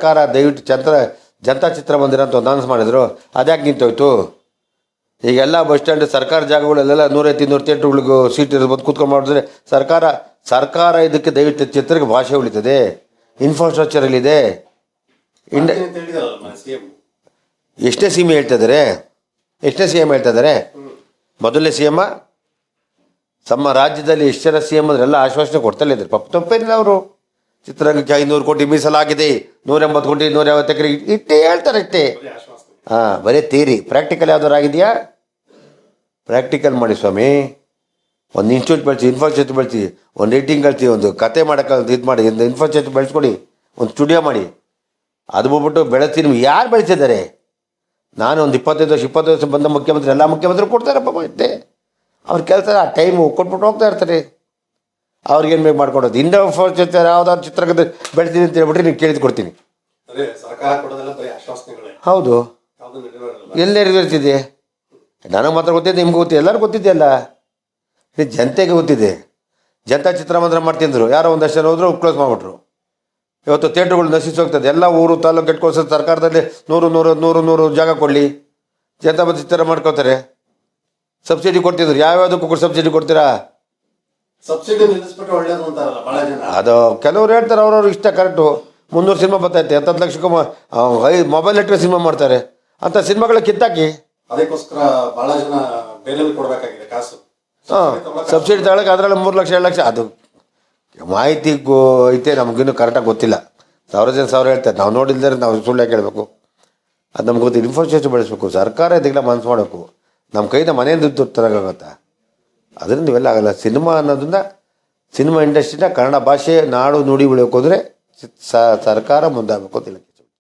ಸರ್ಕಾರ ದಯವಿಟ್ಟು ಚಂದ್ರ ಜನತಾ ಚಿತ್ರಮಂದಿರ ಅಂತ ಒಂದು ಅನೌನ್ಸ್ ಮಾಡಿದ್ರು. ಅದ್ಯಾಕೆ ನಿಂತೋಯ್ತು? ಈಗೆಲ್ಲ ಬಸ್ ಸ್ಟ್ಯಾಂಡ್ ಸರ್ಕಾರ ಜಾಗಗಳಲ್ಲೆಲ್ಲ ನೂರೈತಿ ನೂರು ಥಿಯೇಟ್ರುಗಳಿಗೂ ಸೀಟ್ ಇರ್ಬೋದು ಕೂತ್ಕೊಂಡು ಮಾಡಿದ್ರೆ ಸರ್ಕಾರ ಸರ್ಕಾರ ಇದಕ್ಕೆ ದಯವಿಟ್ಟು ಚಿತ್ರಕ್ಕೆ ಭಾಷೆ ಉಳಿತದೆ. ಇನ್ಫ್ರಾಸ್ಟ್ರಕ್ಚರಲ್ಲಿದೆ ಇಂಡ ಎಷ್ಟೇ ಸಿ ಎಂ ಹೇಳ್ತಾ ಇದ್ದಾರೆ ಎಷ್ಟೇ ಸಿ ಎಂ ಹೇಳ್ತಾ ಇದ್ದಾರೆ ಮೊದಲನೇ ಸಿ ಎಮ್ಮ ತಮ್ಮ ರಾಜ್ಯದಲ್ಲಿ ಎಷ್ಟು ಜನ ಸಿ ಎಂ ಅಂದ್ರೆ ಎಲ್ಲ ಆಶ್ವಾಸನೆ ಕೊಡ್ತಲೇ ಇದ್ದಾರೆ ಪಾಪ ತಪ್ಪೇನಿಲ್ಲ ಅವರು. ಚಿತ್ರರಂಗಕ್ಕೆ ಐನೂರು ಕೋಟಿ ಮೀಸಲಾಗಿದೆ. ನೂರ ಎಂಬತ್ತು ಕೋಟಿ ನೂರ ಐವತ್ತು ಎಕರೆ ಇಟ್ಟೇ ಹೇಳ್ತಾರೆ ಆಶ್ವಾಸನೆ ಹಾಂ, ಬರೀ ತೀರಿ. ಪ್ರಾಕ್ಟಿಕಲ್ ಯಾವ್ದಾರು ಆಗಿದೆಯಾ? ಪ್ರಾಕ್ಟಿಕಲ್ ಮಾಡಿ ಸ್ವಾಮಿ. ಒಂದು ಇನ್ಸ್ಟಿಟ್ಯೂಟ್ ಬೆಳೆಸಿ ಇನ್ಫ್ರಾಸ್ಟ್ರಕ್ಚರ್ ಬೆಳೆಸಿ, ಒಂದು ರೇಟಿಂಗ್ ಕಳಿಸಿ, ಒಂದು ಕತೆ ಮಾಡೋಕೆ ಇದು ಮಾಡಿ, ಒಂದು ಇನ್ಫ್ರಾಸ್ಟ್ರಕ್ಚರ್ ಬೆಳೆಸ್ಕೊಡಿ, ಒಂದು ಸ್ಟುಡಿಯೋ ಮಾಡಿ. ಅದು ಬಿಟ್ಬಿಟ್ಟು ನಿಮ್ಗೆ ಯಾರು ಬೆಳೆಸಿದ್ದಾರೆ? ನಾನು ಒಂದು ಇಪ್ಪತ್ತೈದು ವರ್ಷ ಇಪ್ಪತ್ತೈದು ವರ್ಷ ಬಂದ ಮುಖ್ಯಮಂತ್ರಿ ಎಲ್ಲ ಮುಖ್ಯಮಂತ್ರಿ ಕೊಡ್ತಾರಪ್ಪ ಮತ್ತೆ. ಅವ್ರ ಕೆಲಸ ಆ ಟೈಮು ಕೊಟ್ಬಿಟ್ಟು ಹೋಗ್ತಾ ಇರ್ತಾರೆ. ಅವ್ರಿಗೇನು ಬೇಕು ಮಾಡ್ಕೊಡೋದು? ಜೊತೆ ಯಾವ್ದಾದ್ರು ಚಿತ್ರಕಥೆ ಬೆಳೆದಿದೆ ಅಂತ ಹೇಳ್ಬಿಟ್ರೆ ನೀವು ಕೇಳಿದ್ ಕೊಡ್ತೀನಿ. ಹೌದು. ಎಲ್ಲಿ ನೆರವೇರ್ತಿದೆ ನನಗೆ ಮಾತ್ರ ಗೊತ್ತಿದೆ ನಿಮ್ಗೆ ಗೊತ್ತಿದೆ ಎಲ್ಲರಿಗೂ ಗೊತ್ತಿದೆಯಲ್ಲ? ಅಲ್ಲ ಜನತೆಗೆ ಗೊತ್ತಿದೆ. ಜನತಾ ಚಿತ್ರಮಂದಿರ ಮಾಡ್ತಿದ್ರು. ಯಾರೋ ಒಂದಷ್ಟು ಜನ ಹೋದ್ರು ಕ್ಲೋಸ್ ಮಾಡಿಬಿಟ್ರು. ಇವತ್ತು ಥಿಯೇಟ್ರುಗಳು ನಶಿಸಿ ಹೋಗ್ತದೆ. ಎಲ್ಲ ಊರು ತಾಲೂಕು ಇಟ್ಕೊಳ್ಸೋ ಸರ್ಕಾರದಲ್ಲಿ ನೂರು ನೂರು ನೂರು ನೂರು ಜಾಗ ಕೊಡಲಿ. ಜನತಾ ಚಿತ್ರ ಮಾಡ್ಕೋತಾರೆ. ಸಬ್ಸಿಡಿ ಕೊಡ್ತಿದ್ರು. ಯಾವ್ಯಾವುದಕ್ಕೂ ಸಬ್ಸಿಡಿ ಕೊಡ್ತೀರಾ? ಸಬ್ಸಿಡಿ ನಿಲ್ಲಿಸ್ಬಿಟ್ಟು ಒಳ್ಳೇದು ಅಂತಾರಲ್ಲ ಬಹಳ ಜನ. ಅದು ಕೆಲವ್ರು ಹೇಳ್ತಾರೆ ಅವ್ರವ್ರ ಇಷ್ಟ ಕರೆಕ್ಟು. ಮುನ್ನೂರು ಸಿನಿಮಾ ಬರ್ತೈತೆ ಹತ್ತತ್ತು ಲಕ್ಷಕ್ಕೆ ಮೊಬೈಲ್ ಇಟ್ಟರೆ ಸಿನಿಮಾ ಮಾಡ್ತಾರೆ. ಅಂತ ಸಿನಿಮಾಗಳ ಕಿತ್ತಾಕಿ. ಅದಕ್ಕೋಸ್ಕರ ಬಹಳ ಜನ ಕೊಡಬೇಕಾಗಿದೆ ಕಾಸು. ಹಾಂ ಸಬ್ಸಿಡಿ ತಗೊಳಕ್ಕೆ ಅದರಲ್ಲಿ ಮೂರು ಲಕ್ಷ ಎರಡು ಲಕ್ಷ ಅದು ಮಾಹಿತಿ ಗೋ ಐತೆ ನಮಗಿನ್ನೂ ಕರೆಕ್ಟಾಗಿ ಗೊತ್ತಿಲ್ಲ. ಸಾವಿರ ಜನ ಸಾವಿರ ಹೇಳ್ತಾರೆ ನಾವು ನೋಡಿಲ್ದರೆ ನಾವು ಸುಳ್ಳು ಕೇಳಬೇಕು ಅದು ನಮ್ಗೆ ಗೊತ್ತಿಲ್ಲ ಇನ್ಫ್ರಾಸ್ಟ್ರಕ್ಚರ್ ಬೆಳೆಸ್ಬೇಕು ಸರ್ಕಾರ ಇದಕ್ಕೆಲ್ಲ ಮನಸ್ಸು ಮಾಡಬೇಕು. ನಮ್ಮ ಕೈಯಿಂದ ಮನೆಯಿಂದ ದುಡ್ಡು ತರೋಕ್ಕಾಗತ್ತಾ ಅದರಿಂದ ಇವೆಲ್ಲ ಆಗಲ್ಲ ಸಿನಿಮಾ ಅನ್ನೋದನ್ನ ಸಿನಿಮಾ ಇಂಡಸ್ಟ್ರಿನ ಕನ್ನಡ ಭಾಷೆ, ನಾಡು ನುಡಿ ಉಳಿಯೋಕೆ ಹೋದರೆ ಸರ್ಕಾರ ಮುಂದಾಗಬೇಕು ಅಂತ